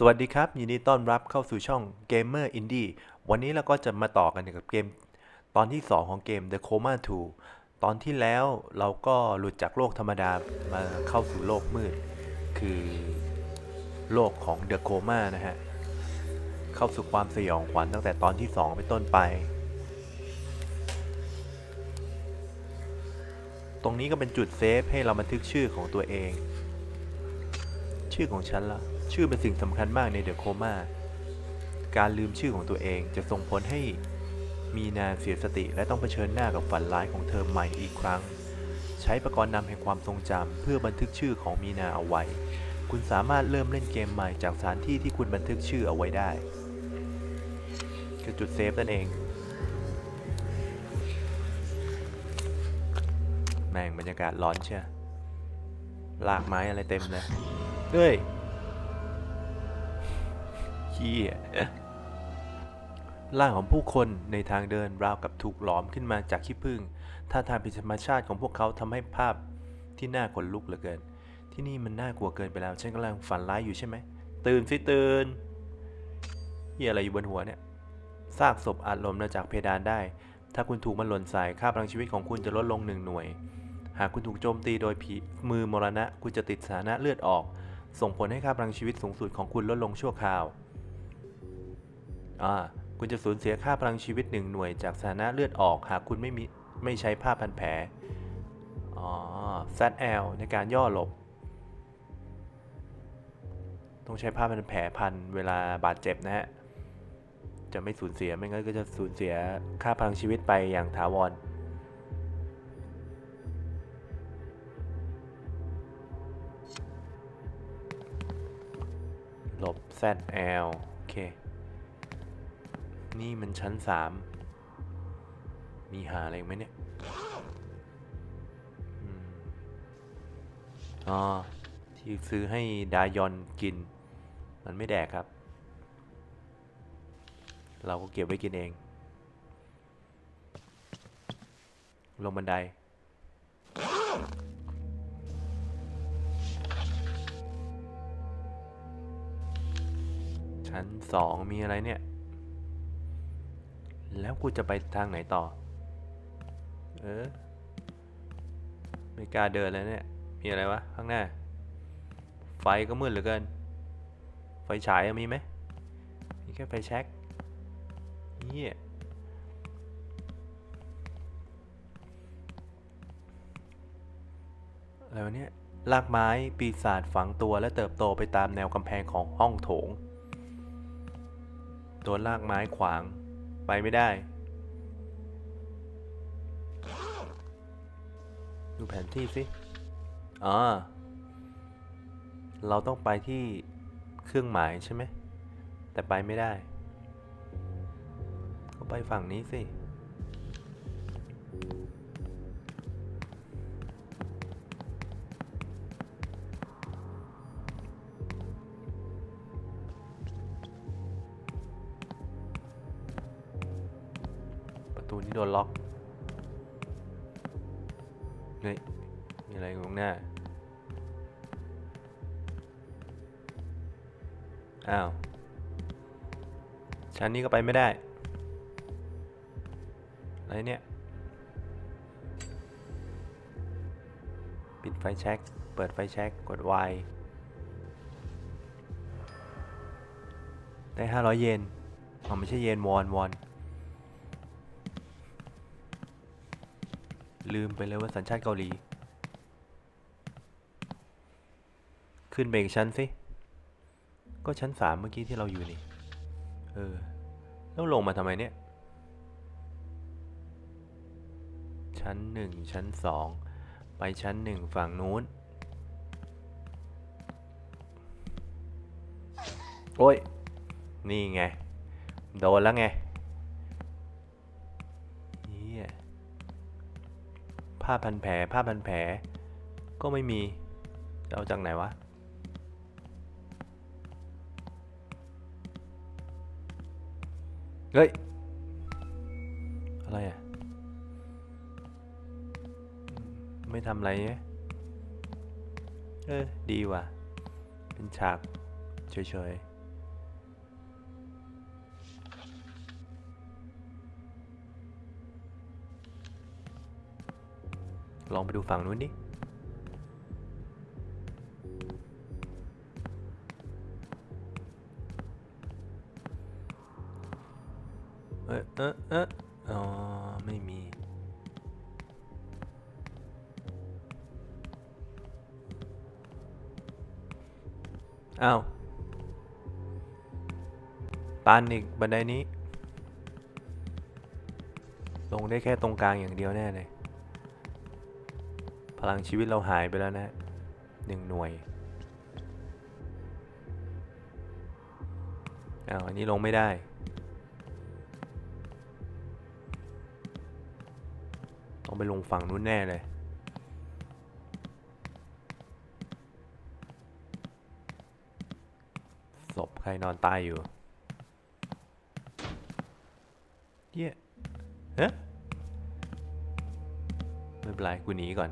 สวัสดีครับ ยินดีต้อนรับเข้าสู่ช่อง Gamer Indie วันนี้เราก็จะมาต่อกันกับเกมตอนที่ 2 ของเกม The Coma 2 ตอนที่แล้วเราก็หลุดจากโลกธรรมดามาเข้าสู่โลกมืด คือโลกของ The Coma นะฮะ เข้าสู่ความสยองขวัญตั้งแต่ตอนที่ 2 เป็นต้นไป ตรงนี้ก็เป็นจุดเซฟให้เราบันทึกชื่อของตัวเอง ชื่อของฉันละ ชื่อเป็นสิ่งสำคัญมากในเดอะโคม่าการลืมชื่อของตัวเองจะส่งผลให้มีนาเสียสติและต้องเผชิญหน้ากับฝันร้ายของเธอใหม่อีกครั้ง ใช้ประกรณ์นำแห่งความทรงจำเพื่อบันทึกชื่อของมีนาเอาไว้ คุณสามารถเริ่มเล่นเกมใหม่จากสถานที่ที่คุณบันทึกชื่อเอาไว้ได้คือจุดเซฟนั่นเองแม่งบรรยากาศร้อนเชียลากไม้อะไรเต็มเลยเฮ้ย เฮียร่างของผู้คนในทางเดินราวกับถูกหลอมขึ้นมาจากขี้ผึ้งท่าทางผิดธรรมชาติของพวกเขาทำให้ภาพที่น่าขนลุกเหลือเกิน ที่นี่มันน่ากลัวเกินไปแล้ว ฉันกำลังฝันร้ายอยู่ใช่ไหม ตื่นสิตื่นเฮียอะไรอยู่บนหัวเนี่ย ซากศพอาจหล่นมาจากเพดานได้ ถ้าคุณถูกมันหล่นใส่ค่าพลังชีวิตของคุณจะลดลงหนึ่งหน่วย หากคุณถูกโจมตีโดยผีมือมรณะ คุณจะติดสถานะเลือดออก ส่งผลให้ค่าพลังชีวิตสูงสุดของคุณลดลงชั่วคราว คุณจะสูญเสียค่าพลังชีวิตหนึ่งหน่วยจากสถานะเลือดออกหากคุณไม่มีไม่ใช้ผ้าพันแผลอ๋อ ZL ในการย่อหลบ ต้องใช้ผ้าพันแผลพันเวลาบาดเจ็บนะฮะ จะไม่สูญเสียไม่งั้นก็จะสูญเสียค่าพลังชีวิตไปอย่างถาวรหลบ ZL โอเค นี่มันชั้นสามมีหาอะไรไหมเนี่ยอ๋อ ที่ซื้อให้ดายอนกิน มันไม่แดกครับ เราก็เก็บไว้กินเอง ลงบันไดชั้นสองมีอะไรเนี่ย แล้วกูจะไปทางไหนต่อ เออไม่กล้าเดินแล้วเนี่ย มีอะไรวะ ข้างหน้า ไฟก็มืดเหลือเกิน ไฟฉายมีไหมมีแค่ไฟแช็กเฮียอะไรวะเนี่ยรากไม้ปีศาจฝังตัวและเติบโตไปตามแนวกำแพงของห้องโถงโดนรากไม้ขวาง ไปไม่ได้ ดูแผนที่สิอ๋อเราต้องไปที่เครื่องหมายใช่ไหม แต่ไปไม่ได้ ก็ไปฝั่งนี้สิ ชั้นนี้ก็ไปไม่ได้อะไรเนี่ย ปิดไฟแช็กเปิดไฟแช็กกด Y ได้ 500 เยนอ๋อไม่ใช่เยนวอนวอน ลืมไปเลยว่าสัญชาติเกาหลี ขึ้นไปอีกชั้นสิ ก็ชั้นสามเมื่อกี้ที่เราอยู่นี่ เออ แล้วลงมาทำไมเนี่ย ชั้นหนึ่งชั้นสองไปชั้นหนึ่งฝั่งนู้น โอ้ย นี่ไง โดนแล้วไงเหี้ยผ้าพันแผลผ้าพันแผลก็ไม่มี จะเอาจากไหนวะ เฮ้ย อะไรอะ ไม่ทำอะไรเนี่ยเออ ดีว่ะ เป็นฉากเฉยๆลองไปดูฝั่งนู้นดิ เอะเอเออ๋อ ไม่มี อ้าวตันอีกบันไดนี้ ลงได้แค่ตรงกลางอย่างเดียวแน่เลย พลังชีวิตเราหายไปแล้วนะหนึ่งหน่วยอ้าวอันนี้ลงไม่ได้ ไปลงฝั่งนู้นแน่เลย ศพใครนอนตายอยู่เหี้ยเฮ้ไม่เป็นไรกูหนีก่อน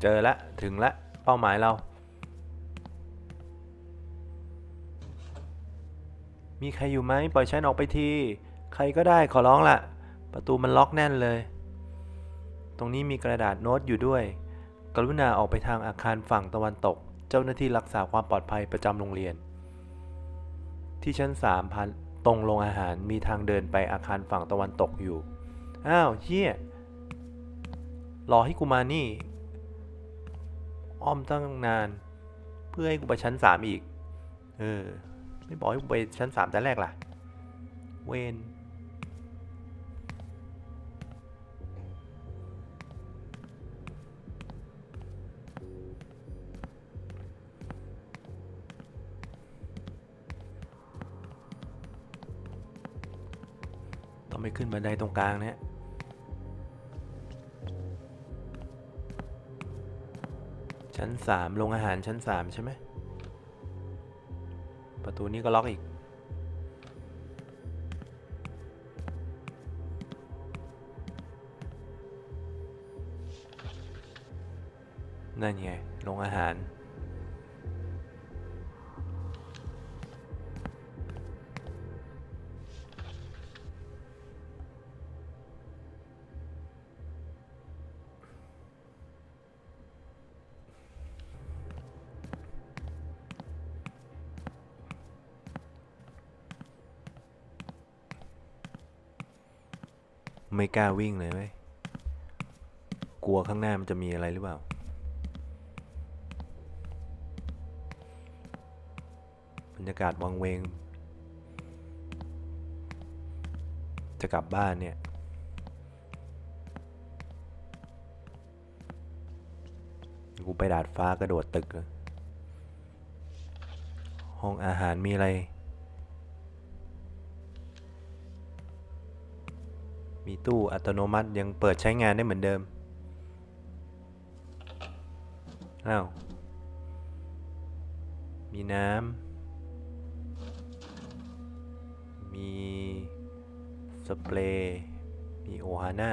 เจอละ ถึงละ เป้าหมายเรา มีใครอยู่ไหมปล่อยฉันออกไปที ใครก็ได้ขอร้องละประตูมันล็อกแน่นเลย ตรงนี้มีกระดาษโน้ตอยู่ด้วย กรุณาออกไปทางอาคารฝั่งตะวันตก เจ้าหน้าที่รักษาความปลอดภัยประจำโรงเรียน ที่ชั้นสามพันตรงโรงอาหารมีทางเดินไปอาคารฝั่งตะวันตกอยู่ อ้าวเฮียรอให้กูมานี่ อ้อมตั้งนาน เพื่อให้กูไปชั้นสามอีก เออ ไม่บอกให้กูไปชั้นสามแต่แรกล่ะ เวนต้องไปขึ้นบันไดตรงกลางเนี่ยชั้นสามโรงอาหารชั้นสามใช่ไหม ประตูนี้ก็ล็อกอีก นั่นไงโรงอาหาร ไม่กล้าวิ่งเลยไหมกลัวข้างหน้ามันจะมีอะไรหรือเปล่า บรรยากาศวังเวง จะกลับบ้านเนี่ย กูไปดาดฟ้ากระโดดตึกเลยห้องอาหารมีอะไร ตู้อัตโนมัติยังเปิดใช้งานได้เหมือนเดิม อ้าว มีน้ำ มีสเปรย์ มีโอฮาน่า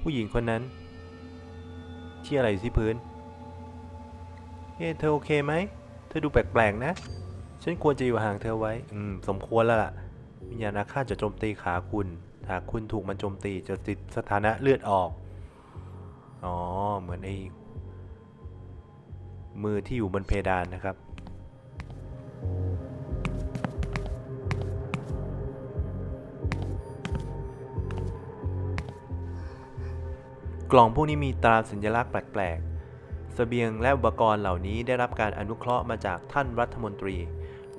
ผู้หญิงคนนั้น ที่อะไรอยู่ที่พื้น เฮ้เธอโอเคไหม เธอดูแปลกๆนะ ฉันควรจะอยู่ห่างเธอไว้ อืม สมควรแล้วล่ะ วิญญาณอาฆาตจะโจมตีขาคุณ หากคุณถูกมันโจมตีจะติดสถานะเลือดออก อ๋อ เหมือนไอ้มือที่อยู่บนเพดานนะครับ กล่องพวกนี้มีตราสัญลักษณ์แปลกๆเสบียงและอุปกรณ์เหล่านี้ได้รับการอนุเคราะห์มาจากท่านรัฐมนตรี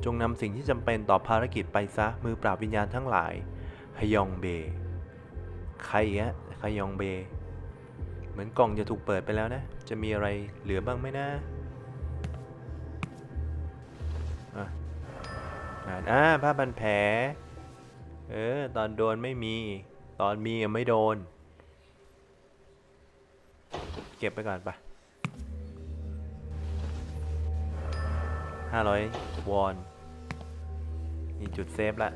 จงนำสิ่งที่จำเป็นต่อภารกิจไปซะมือปราบวิญญาณทั้งหลายฮยองเบใครอะฮยองเบ เหมือนกล่องจะถูกเปิดไปแล้วนะ จะมีอะไรเหลือบ้างไหมนะอ่านอ่าผ้าพันแผลเออ ตอนโดนไม่มี ตอนมีไม่โดน เก็บไปก่อนไป 500 วอน มีจุดเซฟละ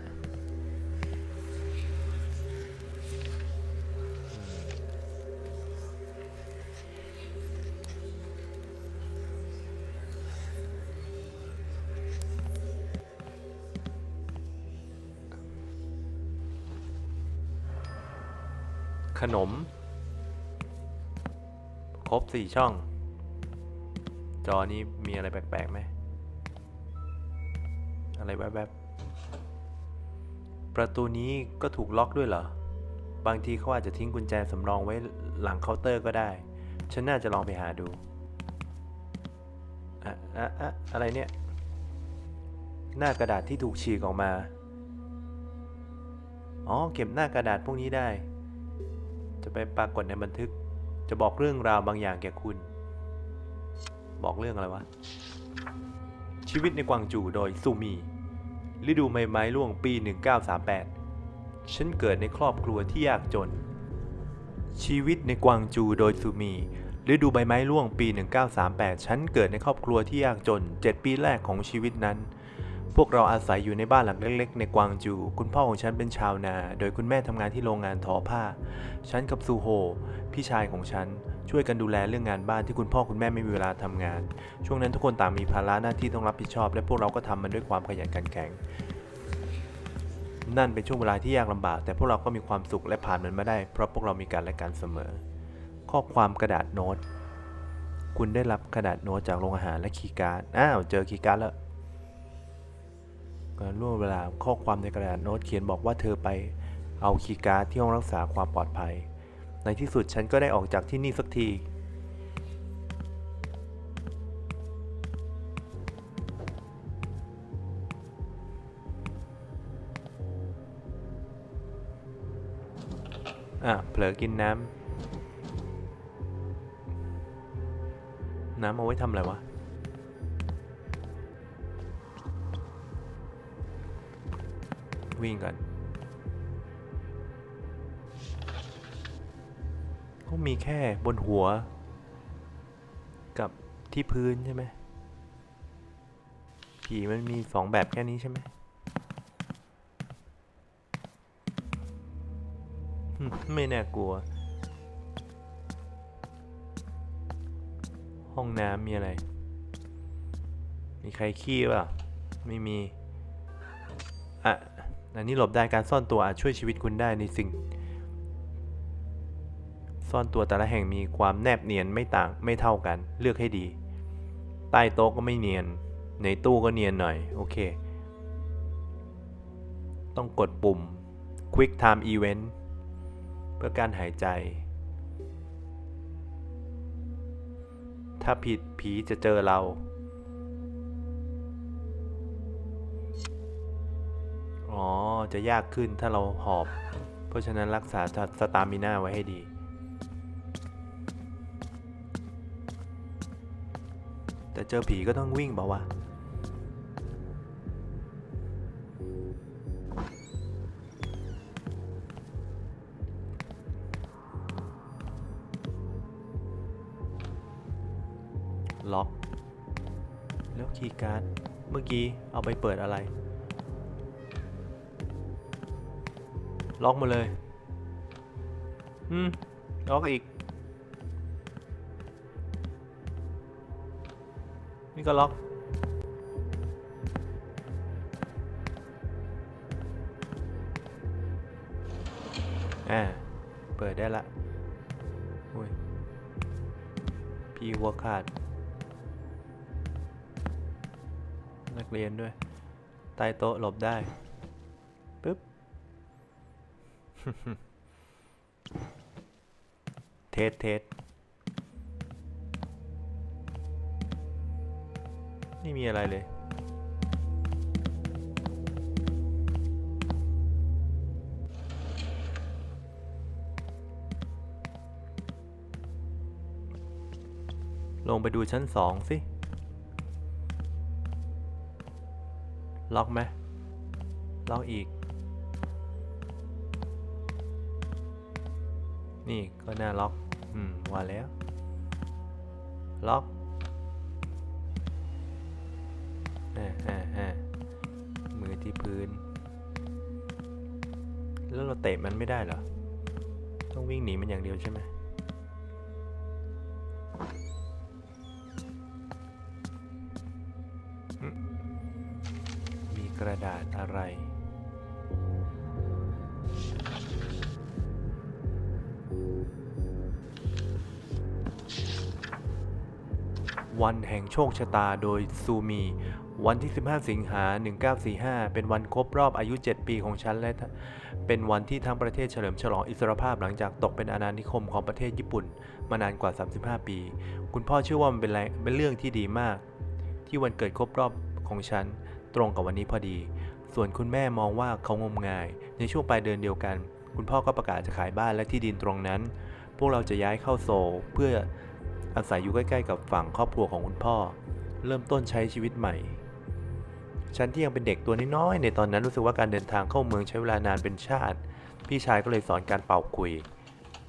ขนม ครบสี่ช่อง จอนี้มีอะไรแปลกๆไหม อะไรแวบๆ ประตูนี้ก็ถูกล็อกด้วยเหรอ บางทีเขาอาจจะทิ้งกุญแจสำรองไว้หลังเคาน์เตอร์ก็ได้ ฉันน่าจะลองไปหาดูอะอะอะอะไรเนี่ย หน้ากระดาษที่ถูกฉีกออกมา อ๋อ เก็บหน้ากระดาษพวกนี้ได้ จะไปปรากฏในบันทึก จะบอกเรื่องราวบางอย่างแก่คุณ บอกเรื่องอะไรวะ ชีวิตในกวางจูโดยซูมี ฤดูใบไม้ร่วงปี 1938 ฉันเกิดในครอบครัวที่ยากจน ชีวิตในกวางจูโดยซูมี ฤดูใบไม้ร่วงปี 1938 ฉันเกิดในครอบครัวที่ยากจน 7 ปีแรกของชีวิตนั้น พวกเราอาศัยอยู่ในบ้านหลังเล็ก ๆ ในกวางจู คุณพ่อของฉันเป็นชาวนา โดยคุณแม่ทำงานที่โรงงานทอผ้า ฉันกับซูโฮ พี่ชายของฉัน ช่วยกันดูแลเรื่องงานบ้านที่คุณพ่อคุณแม่ไม่มีเวลาทำงาน ช่วงนั้นทุกคนต่างมีภาระหน้าที่ต้องรับผิดชอบ และพวกเราก็ทำมันด้วยความขยันขันแข็ง นั่นเป็นช่วงเวลาที่ยากลำบาก แต่พวกเราก็มีความสุขและผ่านมันมาได้ เพราะพวกเรามีกันและกันเสมอ ข้อความกระดาษโน้ต คุณได้รับกระดาษโน้ตจากโรงอาหารและคีย์การ์ด อ้าวเจอคีย์การ์ดแล้วการล่วงเวลาข้อความในกระดาษโน้ตเขียนบอกว่าเธอไปเอาคีย์การ์ดที่ห้องรักษาความปลอดภัย ในที่สุดฉันก็ได้ออกจากที่นี่สักที อะ เผลอกินน้ำ น้ำเอาไว้ทำอะไรวะวิ่งก่อน มีแค่บนหัว กับที่พื้นใช่ไหมผีมันมีสองแบบแค่นี้ใช่ไหมไม่น่ากลัว ห้องน้ำมีอะไร มีใครขี้เปล่าไม่มี อะ อันนี้หลบได้การซ่อนตัวอาจช่วยชีวิตคุณได้ในสิ่ง ซ่อนตัวแต่ละแห่งมีความแนบเนียนไม่ต่างไม่เท่ากัน เลือกให้ดี ใต้โต๊ะก็ไม่เนียน ในตู้ก็เนียนหน่อย โอเค ต้องกดปุ่ม Quick Time Event เพื่อการหายใจ ถ้าผิดผีจะเจอเรา อ๋อ จะยากขึ้นถ้าเราหอบ เพราะฉะนั้นรักษาสตามิน่าไว้ให้ดี แต่เจอผีก็ต้องวิ่งเปล่าวะล็อก แล้วคีย์การ์ด เมื่อกี้เอาไปเปิดอะไร ล็อกมาเลย อืม ล็อกอีก นี่ก็ล็อกอ่าเปิดได้ละอุ้ยพี่หัวขาด นักเรียนด้วย ใต้โต๊ะหลบได้ปึ๊บ เทสเทส ไม่มีอะไรเลย ลงไปดูชั้นสองสิ ล็อกไหมล็อกอีก นี่ก็น่าล็อก อืมว่าแล้ว ล็อก อ่าอ่าอ่ามือที่พื้น แล้วเราเตะมันไม่ได้เหรอ ต้องวิ่งหนีมันอย่างเดียวใช่ไหมมีกระดาษอะไร วันแห่งโชคชะตาโดยซูมี วันที่ 15 สิงหา 1945 เป็นวันครบรอบอายุ 7 ปีของฉัน และเป็นวันที่ทั้งประเทศเฉลิมฉลองอิสรภาพหลังจากตกเป็นอาณานิคมของประเทศญี่ปุ่น มานานกว่า 35 ปี คุณพ่อเชื่อว่ามันเป็นเป็นเรื่องที่ดีมาก ที่วันเกิดครบรอบของฉัน ตรงกับวันนี้พอดี ส่วนคุณแม่มองว่าเขางมงาย ในช่วงปลายเดือนเดียวกัน คุณพ่อก็ประกาศจะขายบ้านและที่ดินตรงนั้น พวกเราจะย้ายเข้าโซลเพื่อ อาศัยอยู่ใกล้ๆกับฝั่งครอบครัวของคุณพ่อ เริ่มต้นใช้ชีวิตใหม่ ฉันที่ยังเป็นเด็กตัวน้อยๆในตอนนั้นรู้สึกว่าการเดินทางเข้าเมืองใช้เวลานานเป็นชาติ พี่ชายก็เลยสอนการเป่าคุย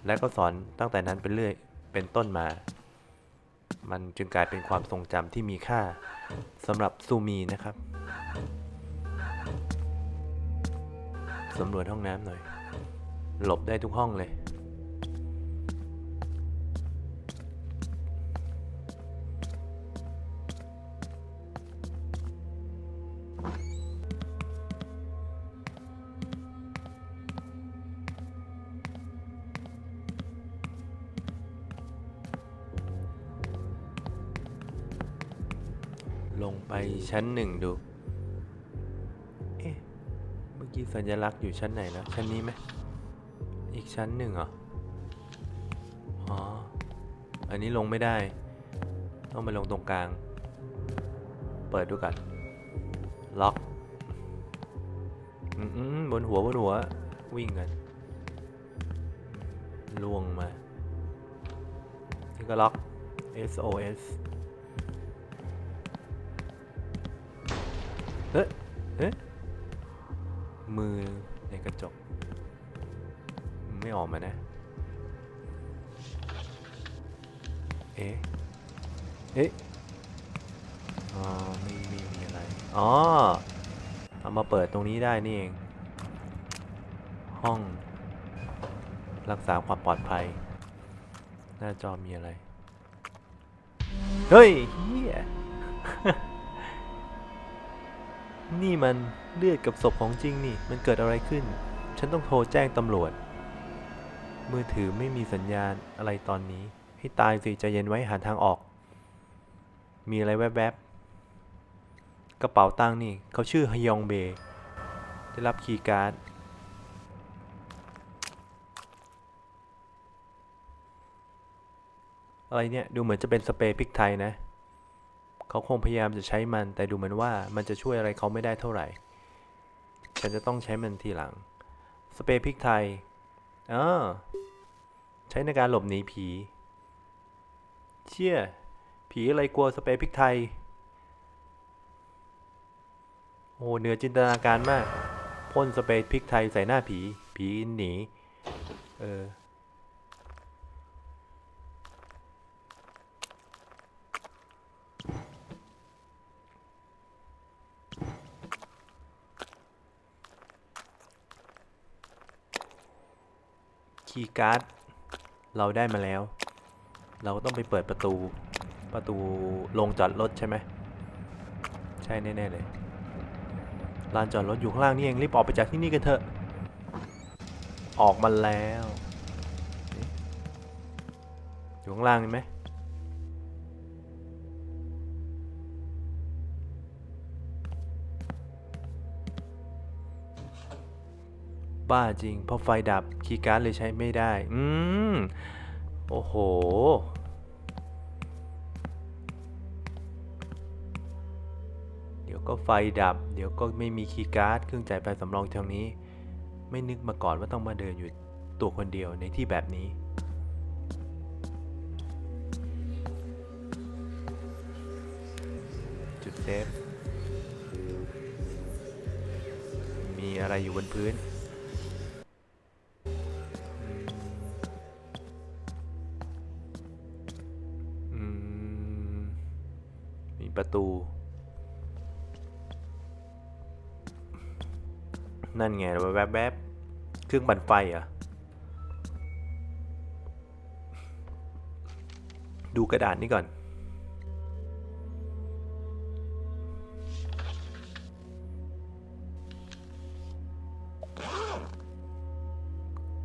และก็สอนตั้งแต่นั้นเป็นเรื่อยเป็นต้นมา มันจึงกลายเป็นความทรงจำที่มีค่าสำหรับซูมีนะครับสำรวจห้องน้ำหน่อย หลบได้ทุกห้องเลย ลงไปชั้นหนึ่งดู เอ๊ะ เมื่อกี้สัญลักษณ์อยู่ชั้นไหนแล้วชั้นนี้ไหมอีกชั้นหนึ่งเหรอ อ๋อ อันนี้ลงไม่ได้ ต้องไปลงตรงกลาง เปิดดูกัน ล็อก อืมอืมบนหัวบนหัว วิ่งกันล่วงมา นี่ก็ล็อก SOS เอ๊ะอ๋อม่ไม่มีอะไร อ๋อ เอามาเปิดตรงนี้ได้นี่เอง ห้อง รักษาความปลอดภัย หน้าจอมีอะไร เฮ้ยเฮียนี่มันเลือดกับศพของจริงนี่ มันเกิดอะไรขึ้น ฉันต้องโทรแจ้งตำรวจ มือถือไม่มีสัญญาณอะไรตอนนี้ ให้ตายสิใจเย็นไว้หาทางออก มีอะไรแวบๆ กระเป๋าตังค์นี่เขาชื่อฮยองเบได้รับคีย์การ์ด อะไรเนี่ย ดูเหมือนจะเป็นสเปรย์พริกไทยนะ เขาคงพยายามจะใช้มัน แต่ดูเหมือนว่ามันจะช่วยอะไรเขาไม่ได้เท่าไหร่ ฉันจะต้องใช้มันทีหลัง สเปรย์พริกไทยเออใช้ในการหลบหนีผี เชี่ย ผีอะไรกลัวสเปรย์พริกไทย โอ้เหนือจินตนาการมากพ่นสเปรย์พริกไทยใส่หน้าผี ผีหนี เออ คีย์การ์ด เราได้มาแล้ว เราก็ต้องไปเปิดประตู ประตูลงจอดรถใช่ไหมใช่แน่ๆเลยลานจอดรถอยู่ข้างล่างนี่เองรีบออกไปจากที่นี่กันเถอะ ออกมาแล้วอยู่ข้างล่างเห็นไหมบ้าจริงเพราะไฟดับคีย์การ์ดเลยใช้ไม่ได้ อืม โอ้โห ก็ไฟดับ เดี๋ยวก็ไม่มีคีย์การ์ดเครื่องจ่ายไฟสำรองทางนี้ ไม่นึกมาก่อนว่าต้องมาเดินอยู่ตัวคนเดียวในที่แบบนี้ จุดเซฟ มีอะไรอยู่บนพื้นอืมมีประตู นั่นไงแวบๆบๆเครื่องปั่นไฟอะ ดูกระดาษนี้ก่อน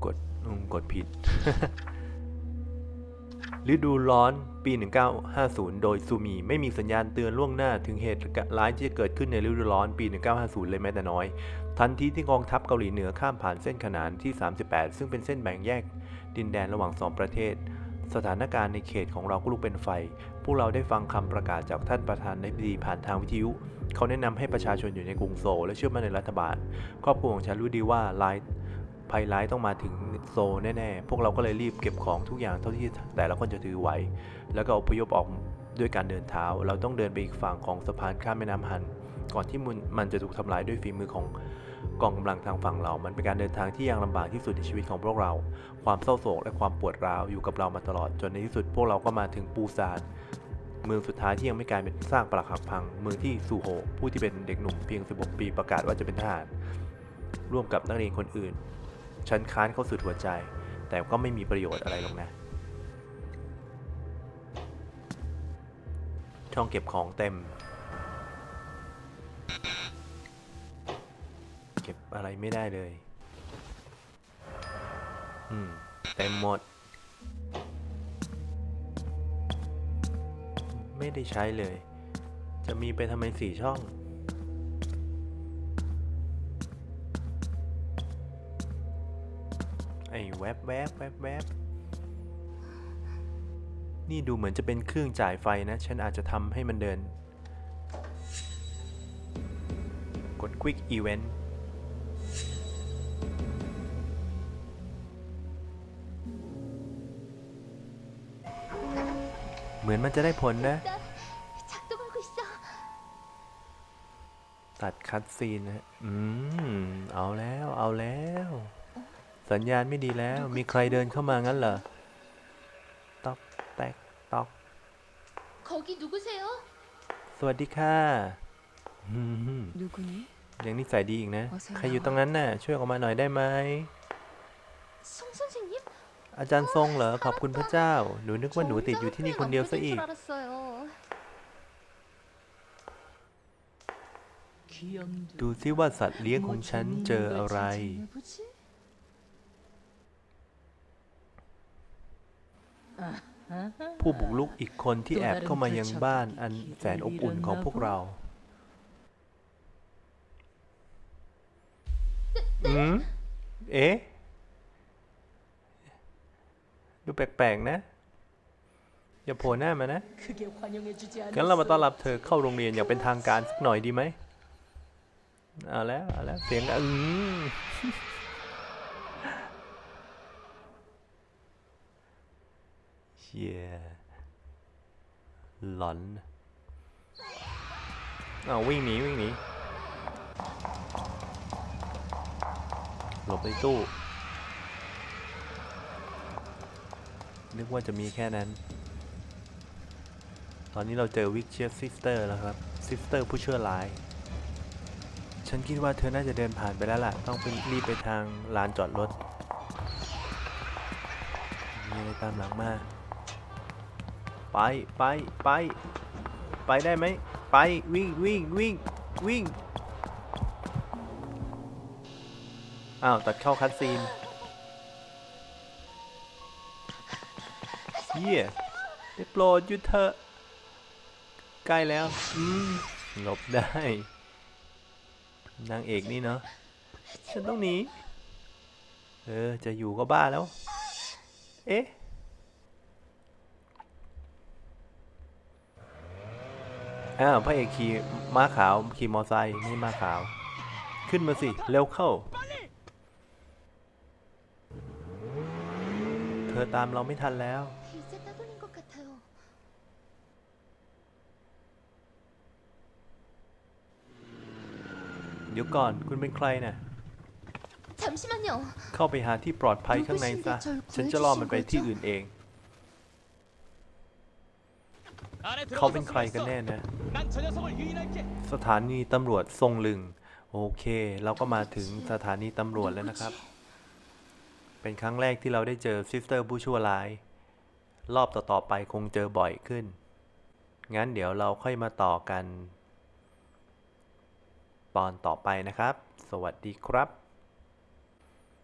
กดอืมกดผิด ฤดูร้อนปี 1950 โดยซูมี ไม่มีสัญญาณเตือนล่วงหน้าถึงเหตุร้ายที่จะเกิดขึ้นในฤดูร้อนปี 1950 เลยแม้แต่น้อย ทันทีที่กองทัพเกาหลีเหนือข้ามผ่านเส้นขนานที่ 38 ซึ่งเป็นเส้นแบ่งแยก ดินแดนระหว่างสองประเทศ สถานการณ์ในเขตของเราก็ลุกเป็นไฟ พวกเราได้ฟังคำประกาศจากท่านประธานในพิธีผ่านทางวิทยุ เขาแนะนำให้ประชาชนอยู่ในกรุงโซลและเชื่อมั่นในรัฐบาล ครอบครัวของฉันรู้ดีว่าลายภัยร้ายต้องมาถึงโซลแน่ๆ พวกเราก็เลยรีบเก็บของทุกอย่างเท่าที่แต่ละคนจะถือไหว แล้วก็อพยพออกด้วยการเดินเท้า เราต้องเดินไปอีกฝั่งของสะพานข้ามแม่น้ำฮัน ก่อนที่มันมันจะถูกทำลายด้วยฝีมือของ กองกำลังทางฝั่งเรา มันเป็นการเดินทางที่ยากลำบากที่สุดในชีวิตของพวกเรา ความเศร้าโศกและความปวดร้าวอยู่กับเรามาตลอด จนในที่สุดพวกเราก็มาถึงปูซาน เมืองสุดท้ายที่ยังไม่กลายเป็นซากปรักหักพัง เมืองที่ซูโฮ ผู้ที่เป็นเด็กหนุ่มเพียง 16 ปีประกาศว่าจะเป็นทหาร ร่วมกับนักเรียนคนอื่น ฉันค้านเข้าสุดหัวใจ แต่ก็ไม่มีประโยชน์อะไรหรอกนะ ช่องเก็บของเต็ม ก็บอะไรไม่ได้เลย อืมเต็มหมด ไม่ได้ใช้เลย จะมีไปทำไมสี่ช่องไอ้แวบแวบแวบแวบนี่ดูเหมือนจะเป็นเครื่องจ่ายไฟนะ ฉันอาจจะทำให้มันเดิน กด Quick Event เหมือนมันจะได้ผลนะ ตัดคัดซีนนะ อืม เอาแล้ว เอาแล้ว สัญญาณไม่ดีแล้ว มีใครเดินเข้ามางั้นเหรอต๊อกแตกต๊อก สวัสดีค่ะยังนิสัยดีอีกนะ ใครอยู่ตรงนั้นน่ะ ช่วยออกมาหน่อยได้ไหม อาจารย์ทรงเหรอ ขอบคุณพระเจ้า หนูนึกว่าหนูติดอยู่ที่นี่คนเดียวซะอีก ดูซิว่าสัตว์เลี้ยงของฉันเจออะไร ผู้บุกลุกอีกคนที่แอบเข้ามายังบ้านอันแสนอบอุ่นของพวกเราอืมเอ๊ะ ดูแปลกๆนะ อย่าโผล่หน้ามานะงั้นเรามาต้อนรับเธอเข้าโรงเรียนอย่างเป็นทางการสักหน่อยดีไหมเอาแล้วเอาแล้วเสียงอืมเชี่ยหลอนเอาวิ่งหนีวิ่งหนีหลบในตู้ นึกว่าจะมีแค่นั้น ตอนนี้เราเจอวิกเชียซิสเตอร์แล้วครับ ซิสเตอร์ผู้เชื่อร้าย ฉันคิดว่าเธอน่าจะเดินผ่านไปแล้วล่ะ ต้องเป็นรีบไปทางลานจอดรถ มีอะไรตามหลังมา ไปไปไป ไปได้ไหม ไปวิ่งวิ่งวิ่งวิ่ง อ้าว ตัดเข้าคัดซีน เฮียได้โปรดยุดเถอะใกล้แล้ว อืมหลบได้ นางเอกนี่เนาะ ฉันต้องหนี เออ จะอยู่ก็บ้าแล้ว เอ๊ะ อ้าวพระเอกขี่ม้าขาว ขี่มอไซค์ไม่ม้าขาว ขึ้นมาสิ เร็วเข้า เธอตามเราไม่ทันแล้ว ดี๋ยวก่อนคุณเป็นใครน่ะ 잠시만요. เข้าไปหาที่ปลอดภัยข้างในซะ ฉันจะล่อมันไปที่อื่นเอง เขาเป็นใครกันแน่นะ 난 저 녀석을 유인할게. สถานีตำรวจทรงลึง โอเค เราก็มาถึงสถานีตำรวจแล้วนะครับ เป็นครั้งแรกที่เราได้เจอซิสเตอร์ผู้ชั่วร้าย รอบต่อ ๆ ไปคงเจอบ่อยขึ้น งั้นเดี๋ยวเราค่อยมาต่อกัน ตอนต่อไปนะครับ สวัสดีครับ